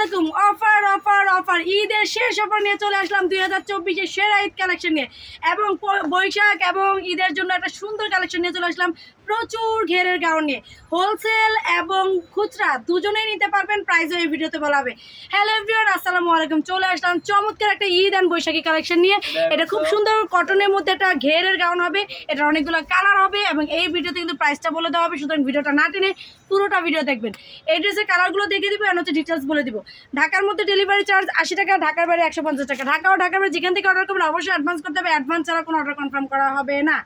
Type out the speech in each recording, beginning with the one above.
আলাইকুম offer offer ঈদের শেষ অফার নিয়ে চলে আসলাম দুই হাজার চব্বিশের সেরা ঈদ কালেকশন নিয়ে। এবং বৈশাখ এবং ঈদের জন্য একটা সুন্দর কালেকশন নিয়ে চলে আসলাম প্রচুর ঘেরের গাউন নিয়ে। হোলসেল এবং খুচরা দুজনেই নিতে পারবেন প্রাইসও এই ভিডিওতে বলা হবে। হ্যালো এভরিওয়ান আসসালামু আলাইকুম। চলে আসলাম চমৎকার একটা ঈদ অ্যান্ড বৈশাখী কালেকশন নিয়ে। এটা খুব সুন্দর কটনের মধ্যে একটা ঘেরের গাউন হবে এটা অনেকগুলো কালার হবে এবং এই ভিডিওতে কিন্তু প্রাইসটা বলে দেওয়া হবে সুতরাং ভিডিওটা না টেনে পুরোটা ভিডিও দেখবেন। এই ড্রেসের কালারগুলো দেখে দিব আর হচ্ছে ডিটেলস বলে দিব। ঢাকার মধ্যে ডেলিভারি চার্জ আশি টাকা, ঢাকার বাইরে একশো পঞ্চাশ টাকা। ঢাকা ও ঢাকার বাইরে যেখান থেকে অর্ডার করবেন, অবশ্যই অ্যাডভান্স করতে হবে। অ্যাডভান্স ছাড়া কোনো অর্ডার কনফার্ম করা হবে না।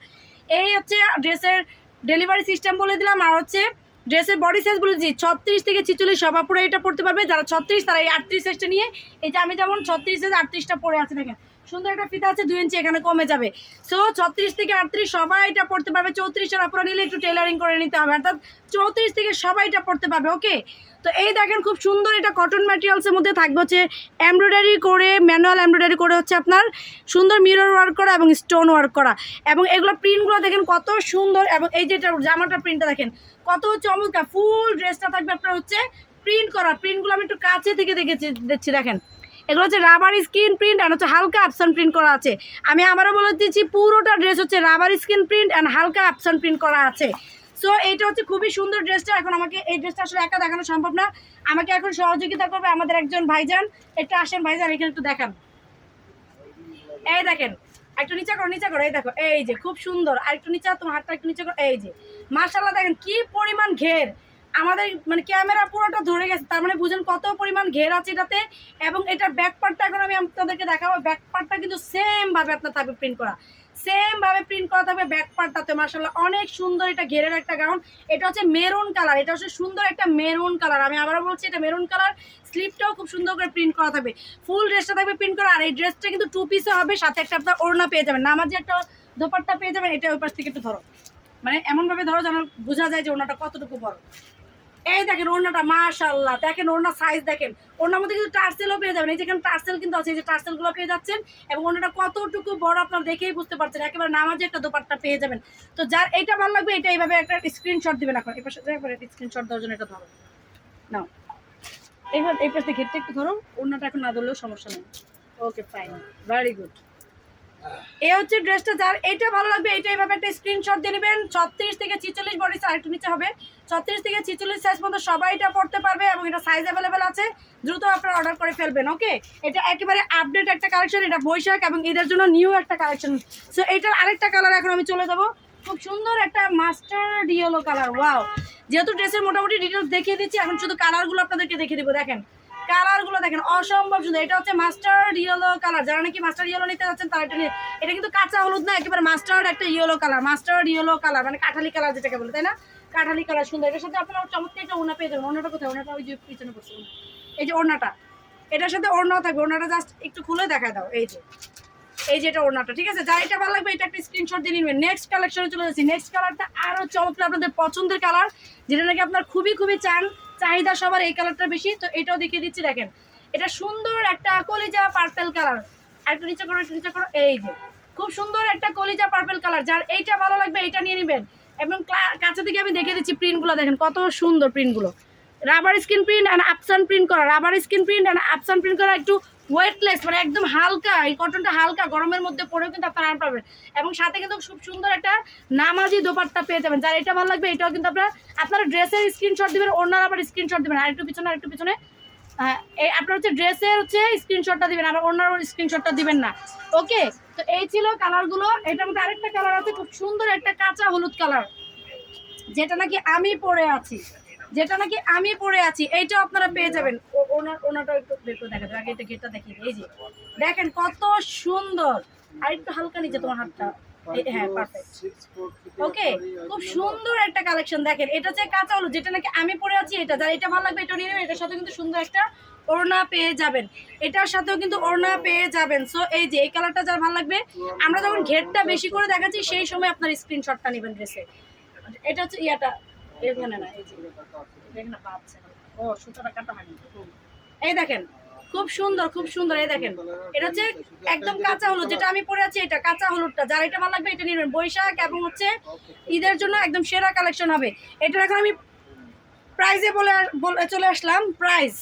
এই হচ্ছে ড্রেসের ডেলিভারি সিস্টেম বলে দিলাম, আর হচ্ছে ড্রেসের বডি সাইজ বলে দিচ্ছি, ছত্রিশ থেকে ছিচল্লিশ সবার পুরো এটা পড়তে পারবে। যারা ছত্রিশ, তারা এই আটত্রিশ সাইজটা নিয়ে, এই যে আমি যেমন ছত্রিশ সাইজ আটত্রিশটা পরে আছে, দেখেন, সুন্দর একটা ফিতা আছে, দুই ইঞ্চি এখানে কমে যাবে। সো ছত্রিশ থেকে আটত্রিশ সবাই এটা পড়তে পারবে। চৌত্রিশের আপনারা নিলে একটু টেলারিং করে নিতে হবে। অর্থাৎ চৌত্রিশ থেকে সবাই এটা পড়তে পারবে ওকে তো এই দেখেন খুব সুন্দর এটা কটন ম্যাটেরিয়ালসের মধ্যে থাকবে হচ্ছে এমব্রয়ডারি করে ম্যানুয়াল এমব্রয়ডারি করে হচ্ছে আপনার সুন্দর মিরর ওয়ার্ক করা এবং স্টোন ওয়ার্ক করা। এবং এগুলো প্রিন্টগুলো দেখেন কত সুন্দর এবং এই যেটা জামাটা প্রিন্টটা দেখেন, কত চমৎকার। ফুল ড্রেসটা থাকবে আপনার হচ্ছে প্রিন্ট করা। প্রিন্টগুলো আমি একটু কাছে থেকে দেখেছি, দেখছি, দেখেন। এগুলো হচ্ছে রাবার স্ক্রিন প্রিন্ট আর হচ্ছে হালকা আপসান প্রিন্ট করা আছে। আমি আবারও বলে দিচ্ছি, পুরোটা ড্রেস হচ্ছে রাবার স্ক্রিন প্রিন্ট অ্যান্ড হালকা আপসান প্রিন্ট করা আছে। সো এইটা হচ্ছে খুবই সুন্দর ড্রেসটা এখন আমাকে এই ড্রেসটা আসলে একা দেখানো সম্ভব না। আমাকে এখন সহযোগিতা করবে আমাদের একজন ভাইজান। একটু আসেন ভাইজান, এখানে একটু দেখান। এই দেখেন, একটু নিচা করো নিচা করো, এই দেখো, এই যে, খুব সুন্দর। আর একটু নিচা তোমার হাতটা একটু নিচা করো, এই যে। মার্শাল্লাহ দেখেন কি পরিমাণ ঘের। আমাদের মানে ক্যামেরা পুরোটা ধরে গেছে, তার মানে বুঝেন কত পরিমাণ ঘের আছে এটাতে। এবং এটার ব্যাক পার্টটা এখন আমি আপনাদেরকে দেখাবো। ব্যাক পার্টটা কিন্তু সেম ভাবে আপনার থাকবে প্রিন্ট করা। সেম ভাবে প্রিন্ট করা থাকবে ব্যাক পার্টটাতে মার্শাল্লাহ অনেক সুন্দর এটা ঘেরের একটা গাউন এটা হচ্ছে মেরুন কালার এটা হচ্ছে সুন্দর একটা মেরুন কালার আমি আবারও বলছি, এটা মেরুন কালার স্লিপটাও খুব সুন্দর করে প্রিন্ট করা থাকবে। ফুল ড্রেসটা থাকবে প্রিন্ট করা, আর এই ড্রেসটা কিন্তু টু পিসে হবে, সাথে একটা আপনার ওড়না পেয়ে যাবেন। নামাজে একটা দোপাট্টা পেয়ে যাবেন, এটা ওই পাশ থেকে একটু ধরো। মানে এমনভাবে ধরো যেন বোঝা যায় যে ওড়নাটা কতটুকু বড়। এই দেখেন ওড়নাটা মাশাল্লাহ দেখেন ওড়না সাইজ দেখেন। ওড়নার মধ্যে কিন্তু টার্সেলও পেয়ে যাবেন। এই যেখানে টার্সেল কিন্তু আছে, এই যে টার্সেলগুলো পেয়ে যাচ্ছেন। এবং ওড়নাটা কতটুকু বড় আপনারা দেখেই বুঝতে পারছেন। একেবারে নামাজে একটা দোপাট্টা পেয়ে যাবেন। তো যার এইটা ভালো লাগবে এটা এইভাবে একটা স্ক্রিনশট দিবেন এখন। এবার একটা স্ক্রিনশট দেওয়ার জন্য এটা ধরো। নাও। এইবার এই পাশ ঘেরটা একটু ধরো। ওড়নাটা এখন না ধরলেও সমস্যা নেই। ওকে ফাইন ভেরি গুড এই হচ্ছে ড্রেসটা, যার এটা ভালো লাগবে এটা এইভাবে একটা স্ক্রিনশট দিয়ে নেবেন। ছত্রিশ থেকে ছিচল্লিশ বডি সাইজ একটু নিচে হবে। ছত্রিশ থেকে ছিচল্লিশ সাইজ পর্যন্ত সবাই এটা পড়তে পারবে এবং এটা সাইজ অ্যাভেলেবেল আছে। দ্রুত আপনারা অর্ডার করে ফেলবেন ওকে এটা একেবারে আপডেট একটা কালেকশন এটা বৈশাখ এবং এদের জন্য নিউ একটা কালেকশন সো এটার আরেকটা কালার এখন আমি চলে যাব। খুব সুন্দর একটা মাস্টার ইয়েলো কালার ওয়াও যেহেতু ড্রেসের মোটামুটি ডিটেলস দেখিয়ে দিচ্ছি, এখন শুধু কালারগুলো আপনাদেরকে দেখিয়ে দিব, দেখেন। কালারগুলো দেখেন, অসম্ভব সুন্দর। এটা হচ্ছে মাস্টার ইয়েলো কালার যারা নাকি মাস্টার ইয়েলো নিতে যাচ্ছেন, তারা এটা নিয়ে এটা কিন্তু কাঁচা হলুদ না, একেবারে মাস্টার্ড একটা yellow colour mustard yellow colour মানে কাঠালি কালার যেটাকে বলে, তাই না? কাঠালি কালার সুন্দর। এটার সাথে আপনারা চমৎকার একটা ওনা পেয়ে যাবেন। ওনাটা কোথায়? ওনাটা ওই যে পিছনে পড়ছে। এই যে ওড়নাটা। এটার সাথে ওড়নাও থাকবে। ওড়নাটা জাস্ট একটু খুলে দেখা দাও। এই যে। এই যে এটা ওড়নাটা, ঠিক আছে? যা এটা ভালো লাগবে, এটা একটা স্ক্রিনশট দিয়ে নিবেন। নেক্সট কালেকশনে চলে যাচ্ছি। নেক্সট কালারটা আরও চমৎকার আপনাদের পছন্দের কালার যেটা নাকি আপনার খুবই খুবই চান। চাহিদা সবার এই কালারটা বেশি, তো এটাও দেখিয়ে দিচ্ছি, দেখেন। এটা সুন্দর একটা কলিজা পার্পেল কালার একটু নিচে করো, একটু নিচে করো, এই যে। খুব সুন্দর একটা কলিজা পার্পেল কালার যার এইটা ভালো লাগবে, এইটা নিয়ে নেবেন। এবং কাছে থেকে আমি দেখে দিচ্ছি প্রিন্টগুলো দেখেন কত সুন্দর প্রিন্টগুলো রাবার স্কিন প্রিন্ট অ্যান্ড আপসান প্রিন্ট করা রাবার স্কিন প্রিন্ট অ্যান্ড আপসান প্রিন্ট করা, একটু ওয়েটলেস মানে একদম হালকা এই কটনটা হালকা গরমের মধ্যে পরেও কিন্তু আপনারা আরাম পাবেন। এবং সাথে কিন্তু খুব সুন্দর একটা নামাজি দোপাট্টা পেয়ে যাবেন। যার এটা ভালো লাগবে এটাও কিন্তু আপনারা আপনারা ড্রেসের স্ক্রিনশট দিবেন ওনার আবার স্ক্রিনশট দিবেন। আর একটু পিছনে আর একটু পিছনে। হ্যাঁ, এই আপনার হচ্ছে ড্রেসের হচ্ছে স্ক্রিনশটটা দিবেন আবার অন্য স্ক্রিনশটটা দিবেন না। ওকে তো এই ছিল কালারগুলো এটার মধ্যে আরেকটা কালার আছে খুব সুন্দর একটা কাঁচা হলুদ কালার যেটা নাকি আমি পরে আছি। যেটা নাকি আমি পরে আছি, এইটাও আপনারা পেয়ে যাবেন। ওনার দেখেন কত সুন্দর। আর একটু হালকা নিচে তোমার হাতটা হ্যাঁ ওকে খুব সুন্দর একটা কালেকশন দেখেন, এটা কাঁচা হলুদ, যেটা নাকি আমি পরে আছি, এটা যার এটা ভালো লাগবে, এটা নিয়ে নেবেন, এটার সাথে কিন্তু সুন্দর একটা ওড়না পেয়ে যাবেন। এটার সাথেও কিন্তু ওড়না পেয়ে যাবেন। সো এই যে, এই কালারটা যার ভালো লাগবে, আমরা যখন ঘেরটা বেশি করে দেখাচ্ছি, সেই সময় আপনার স্ক্রিনশটটা নেবেন ড্রেসে এটা হচ্ছে ইয়াটা এই দেখেন, খুব সুন্দর খুব সুন্দর, এই দেখেন। এটা হচ্ছে একদম কাঁচা হলুদ, যেটা আমি পরে আছি, এটা কাঁচা হলুদটা। যার এটা ভালো লাগবে, এটা নেবেন। বৈশাখ এবং হচ্ছে ঈদের জন্য একদম সেরা কালেকশন হবে। এটা এখন আমি প্রাইজে বলে চলে আসলাম। প্রাইস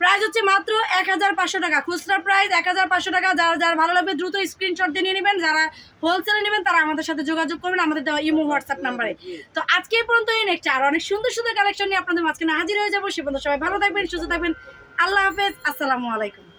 প্রাইস হচ্ছে মাত্র এক হাজার পাঁচশো টাকা। খুচরা প্রাইস এক হাজার পাঁচশো টাকা। যারা যারা ভালো লাগবে দ্রুত স্ক্রিনশট দিয়ে নেবেন। যারা হোলসেলে নেবেন, তারা আমাদের সাথে যোগাযোগ করবেন আমাদের দেওয়া ইমো হোয়াটসঅ্যাপ নাম্বারে তো আজকে পর্যন্ত এই নেক্সট আর অনেক সুন্দর সুন্দর কালেকশন নিয়ে আপনাদের মাঝখানে হাজির হয়ে যাব। সে পর্যন্ত সবাই ভালো থাকবেন, সুস্থ থাকবেন। আল্লাহ হাফেজ। আসসালামু আলাইকুম।